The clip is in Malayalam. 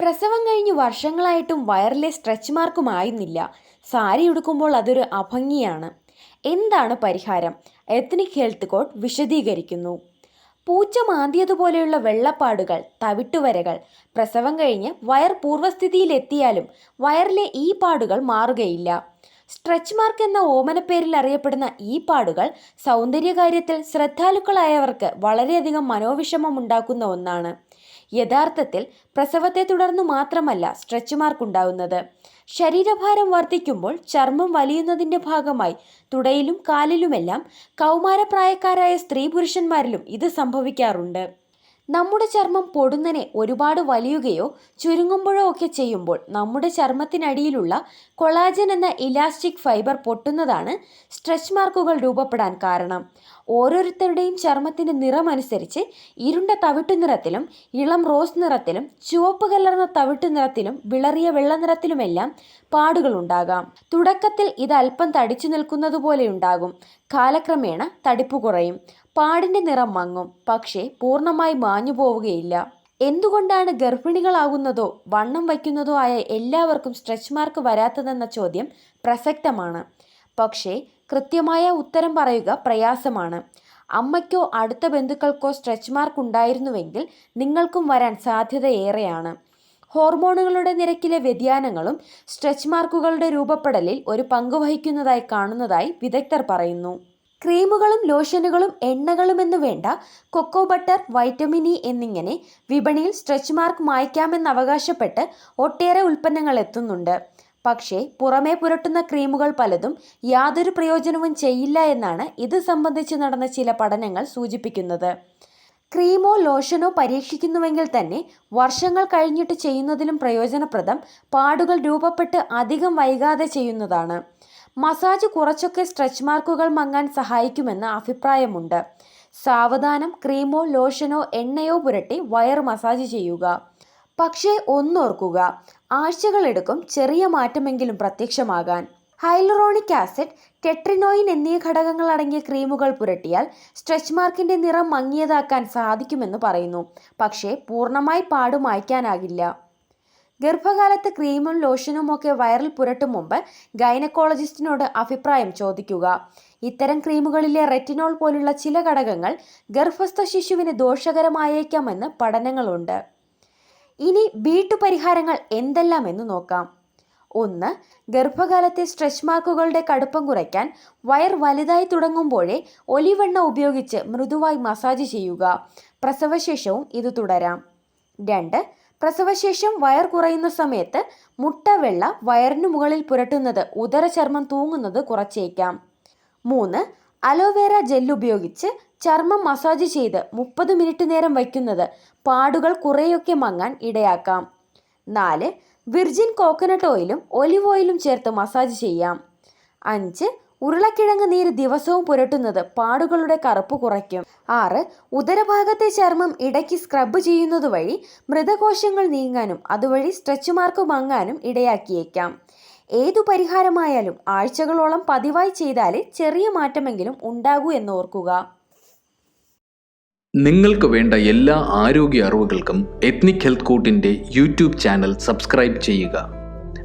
പ്രസവം കഴിഞ്ഞ് വർഷങ്ങളായിട്ടും വയറിലെ സ്ട്രെച്ച് മാർക്കും ആയിരുന്നില്ല. സാരി ഉടുക്കുമ്പോൾ അതൊരു അഭംഗിയാണ്. എന്താണ് പരിഹാരം? എത്നിക് ഹെൽത്ത് കോഡ് വിശദീകരിക്കുന്നു. പൂച്ച മാന്തിയതുപോലെയുള്ള വെള്ളപ്പാടുകൾ തവിട്ടുവരകൾ പ്രസവം കഴിഞ്ഞ് വയർ പൂർവസ്ഥിതിയിലെത്തിയാലും വയറിലെ ഈ പാടുകൾ മാറുകയില്ല. സ്ട്രെച്ച് മാർക്ക് എന്ന ഓമനപ്പേരിൽ അറിയപ്പെടുന്ന ഈ പാടുകൾ സൗന്ദര്യകാര്യത്തിൽ ശ്രദ്ധാലുക്കളായവർക്ക് വളരെയധികം മനോവിഷമം ഉണ്ടാക്കുന്ന ഒന്നാണ്. യഥാർത്ഥത്തിൽ പ്രസവത്തെ തുടർന്ന് മാത്രമല്ല സ്ട്രെച്ച് മാർക്ക് ഉണ്ടാവുന്നത് ശരീരഭാരം വർദ്ധിക്കുമ്പോൾ ചർമ്മം വലിയുന്നതിന്റെ ഭാഗമായി തുടയിലും കാലിലുമെല്ലാം കൗമാരപ്രായക്കാരായ സ്ത്രീ പുരുഷന്മാരിലും ഇത് സംഭവിക്കാറുണ്ട്. നമ്മുടെ ചർമ്മം പൊടുന്നനെ ഒരുപാട് വലിയുകയോ ചുരുങ്ങുമ്പോഴോ ഒക്കെ ചെയ്യുമ്പോൾ നമ്മുടെ ചർമ്മത്തിനടിയിലുള്ള കൊളാജൻ എന്ന ഇലാസ്റ്റിക് ഫൈബർ പൊട്ടുന്നതാണ് സ്ട്രെച്ച് മാർക്കുകൾ രൂപപ്പെടാൻ കാരണം. ഓരോരുത്തരുടെയും ചർമ്മത്തിന്റെ നിറമനുസരിച്ച് ഇരുണ്ട തവിട്ടു നിറത്തിലും ഇളം റോസ് നിറത്തിലും ചുവപ്പ് കലർന്ന തവിട്ടു നിറത്തിലും വിളറിയ വെള്ള നിറത്തിലുമെല്ലാം പാടുകളുണ്ടാകാം തുടക്കത്തിൽ ഇത് അല്പം തടിച്ചു നിൽക്കുന്നത് ഉണ്ടാകും. കാലക്രമേണ തടിപ്പ് കുറയും. പാടിന്റെ നിറം മങ്ങും. പക്ഷേ പൂർണമായി മാഞ്ഞു പോവുകയില്ല. എന്തുകൊണ്ടാണ് ഗർഭിണികളാകുന്നതോ വണ്ണം വയ്ക്കുന്നതോ ആയ എല്ലാവർക്കും സ്ട്രെച്ച് മാർക്ക് വരാത്തതെന്ന ചോദ്യം പ്രസക്തമാണ്. പക്ഷേ കൃത്യമായ ഉത്തരം പറയുക പ്രയാസമാണ്. അമ്മയ്ക്കോ അടുത്ത ബന്ധുക്കൾക്കോ സ്ട്രെച്ച് മാർക്ക് ഉണ്ടായിരുന്നുവെങ്കിൽ നിങ്ങൾക്കും വരാൻ സാധ്യതയേറെയാണ്. ഹോർമോണുകളുടെ നിരക്കിലെ വ്യതിയാനങ്ങളും സ്ട്രെച്ച് മാർക്കുകളുടെ രൂപപ്പെടലിൽ ഒരു പങ്ക് വഹിക്കുന്നതായി കാണുന്നതായി വിദഗ്ധർ പറയുന്നു. ക്രീമുകളും ലോഷനുകളും എണ്ണകളുമെന്ന് വേണ്ട കൊക്കോ ബട്ടർ വൈറ്റമിൻ ഇ എന്നിങ്ങനെ വിപണിയിൽ സ്ട്രെച്ച് മാർക്ക് മായ്ക്കാമെന്ന് അവകാശപ്പെട്ട് ഒട്ടേറെ ഉൽപ്പന്നങ്ങൾ എത്തുന്നുണ്ട്. പക്ഷേ പുറമേ പുരട്ടുന്ന ക്രീമുകൾ പലതും യാതൊരു പ്രയോജനവും ചെയ്യില്ല എന്നാണ് ഇത് സംബന്ധിച്ച് നടന്ന ചില പഠനങ്ങൾ സൂചിപ്പിക്കുന്നത്. ക്രീമോ ലോഷനോ പരീക്ഷിക്കുന്നുവെങ്കിൽ തന്നെ വർഷങ്ങൾ കഴിഞ്ഞിട്ട് ചെയ്യുന്നതിലും പ്രയോജനപ്രദം പാടുകൾ രൂപപ്പെട്ട് അധികം വൈകാതെ ചെയ്യുന്നതാണ്. മസാജ് കുറച്ചൊക്കെ സ്ട്രെച്ച് മാർക്കുകൾ മങ്ങാൻ സഹായിക്കുമെന്ന് അഭിപ്രായമുണ്ട്. സാവധാനം ക്രീമോ ലോഷനോ എണ്ണയോ പുരട്ടി വയർ മസാജ് ചെയ്യുക. പക്ഷേ ഒന്നോർക്കുക ആഴ്ചകളെടുക്കും ചെറിയ മാറ്റമെങ്കിലും പ്രത്യക്ഷമാകാൻ. ഹൈലറോണിക് ആസിഡ് ടെട്രിനോയിൻ എന്നീ ഘടകങ്ങൾ അടങ്ങിയ ക്രീമുകൾ പുരട്ടിയാൽ സ്ട്രെച്ച് മാർക്കിന്റെ നിറം മങ്ങിയതാക്കാൻ സാധിക്കുമെന്ന് പറയുന്നു. പക്ഷേ പൂർണമായി പാട് മായ്ക്കാനാകില്ല ഗർഭകാലത്ത് ക്രീമും ലോഷനും ഒക്കെ വയറിൽ പുരട്ടും മുമ്പ് ഗൈനക്കോളജിസ്റ്റിനോട് അഭിപ്രായം ചോദിക്കുക. ഇത്തരം ക്രീമുകളിലെ റെറ്റിനോൾ പോലുള്ള ചില ഘടകങ്ങൾ ഗർഭസ്ഥ ശിശുവിന് ദോഷകരമായേക്കാമെന്ന് പഠനങ്ങളുണ്ട്. ഇനി വീട്ടുപരിഹാരങ്ങൾ എന്തെല്ലാമെന്ന് നോക്കാം. ഒന്ന് ഗർഭകാലത്തെ സ്ട്രെച്ച് മാർക്കുകളുടെ കടുപ്പം കുറയ്ക്കാൻ വയർ വലുതായി തുടങ്ങുമ്പോഴേ ഒലിവെണ്ണ ഉപയോഗിച്ച് മൃദുവായി മസാജ് ചെയ്യുക. പ്രസവശേഷവും ഇത് തുടരാം. രണ്ട് പ്രസവശേഷം വയർ കുറയുന്ന സമയത്ത് മുട്ട വെള്ള വയറിനു മുകളിൽ പുരട്ടുന്നത് ഉദരചർമ്മം തൂങ്ങുന്നത് കുറച്ചേക്കാം. മൂന്ന് അലോവേര ജെൽ ഉപയോഗിച്ച് ചർമ്മം മസാജ് ചെയ്ത് മുപ്പത് മിനിറ്റ് നേരം വയ്ക്കുന്നത് പാടുകൾ കുറേയൊക്കെ മങ്ങാൻ ഇടയാക്കാം. നാല് വിർജിൻ കോക്കനട്ട് ഓയിലും ഒലിവ് ഓയിലും ചേർത്ത് മസാജ് ചെയ്യാം. അഞ്ച് ഉരുളക്കിഴങ്ങ് നീര് ദിവസവും പുരട്ടുന്നത് പാടുകളുടെ കറുപ്പ് കുറയ്ക്കും. ആറ് ഉദരഭാഗത്തെ ചർമ്മം ഇടയ്ക്ക് സ്ക്രബ് ചെയ്യുന്നത് വഴി മൃതകോശങ്ങൾ നീങ്ങാനും അതുവഴി സ്ട്രെച്ച് മാർക്ക് മങ്ങാനും ഇടയാക്കിയേക്കാം. ഏതു പരിഹാരമായാലും ആഴ്ചകളോളം പതിവായി ചെയ്താലേ ചെറിയ മാറ്റമെങ്കിലും ഉണ്ടാകൂ എന്നോർക്കുക. നിങ്ങൾക്ക് വേണ്ട എല്ലാ ആരോഗ്യ അറിവുകൾക്കും എത്നിക് ഹെൽത്ത് കോട്ടിന്റെ യൂട്യൂബ് ചാനൽ സബ്സ്ക്രൈബ് ചെയ്യുക.